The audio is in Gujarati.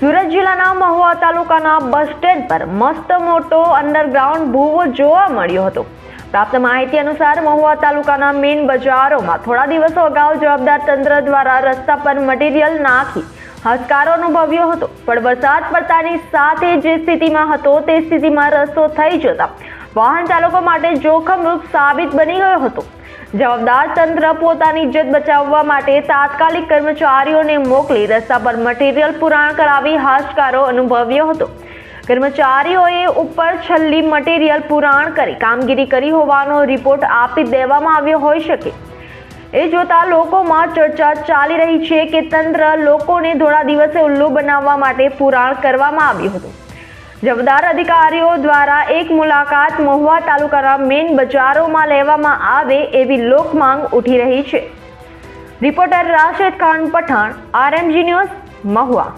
સુરત જિલ્લાના મહુવા તાલુકાના બસ સ્ટેન્ડ પર મસ્ત મોટો અંડરગ્રાઉન્ડ ભૂવો જોવા મળ્યો હતો. પ્રાપ્ત માહિતી અનુસાર મહુવા તાલુકાના મેઇન બજારોમાં થોડા દિવસો અગાઉ જવાબદાર તંત્ર દ્વારા રસ્તા પર મટીરિયલ નાખી હસકારો અનુભવ્યો હતો. પણ વરસાદ પડતાની સાથે જે સ્થિતિમાં હતો તે સ્થિતિમાં રસ્તો થઈ જતા વાહન ચાલકો માટે જોખમરૂપ સાબિત બની ગયો હતો. જવાબદાર તંત્ર પોતાની ઇજ્જત બચાવવા માટે તાત્કાલિક કર્મચારીઓને મોકલી રસ્તા પર મટીરિયલ પુરાણ કરાવી હાશકારો અનુભવ્યો હતો. કર્મચારીઓએ ઉપર છેલ્લી મટીરિયલ પુરાણ કરી, કામગીરી કરી હોવાનો રિપોર્ટ આપી દેવામાં આવ્યો હોઈ શકે. એ જોતા લોકોમાં ચર્ચા ચાલી રહી છે કે તંત્ર લોકોને થોડા દિવસે ઉલ્લુ બનાવવા માટે પુરાણ કરવામાં આવ્યું હતું. જવાબદાર અધિકારીઓ દ્વારા એક મુલાકાત મહુવા તાલુકાના મેઇન બજારોમાં લેવામાં આવે એવી લોકમાંગ ઉઠી રહી છે. Reporter Rashed Khan Pathan, RMG news Mahuva.